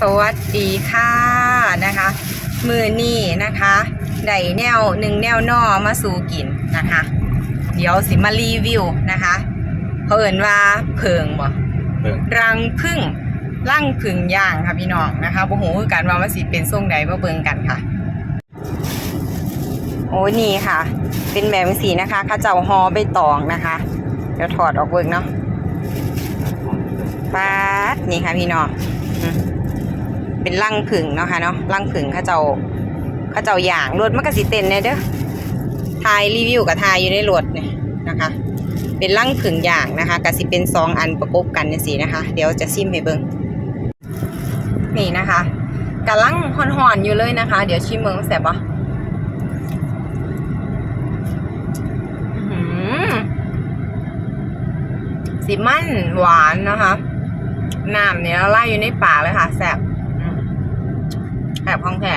สวัสดีค่ะนะคะ มือนี่นะคะได้แนวหนึ่งแนวนอมาสู่กินนะคะ เดี๋ยวสิมารีวิวนะคะเขาเอ่นว่าเพิงบ่เพิ่งรังพึ่งร่างพึ่งย่างค่ะพี่น้องนะคะบ่ฮู้คือกันว่ามันสิเป็นทรงใดมาเบิ่งกันค่ะ โอ้นี่ค่ะ เป็นแบบสีนะคะเข้าเจ้าฮอใบตองนะคะ เดี๋ยวถอดออกเบิ่งเนาะป๊าดนี่ค่ะพี่น้องอืม เป็นร่างผึ่งเนาะค่ะเนาะร่างผึ่งข้าเจ้าข้าเจ้าอย่างรถมันก็สิเต้นแน่เด้อถ่ายรีวิวกับถ่ายอยู่ในรถเนี่ยนะคะ เป็นร่างผึ่งอย่างนะคะก็สิเป็นสองอันประกบกันนี่สินะคะ เดี๋ยวจะซิมให้เบิ่งนี่นะคะกำลังห่อนๆอยู่เลยนะคะ เดี๋ยวชิมเบิ่งแซ่บปะหือสีมันหวานนะคะน้ำเนี่ยละลายอยู่ในปากเลยค่ะแซ่บอืมแอบ ของแท้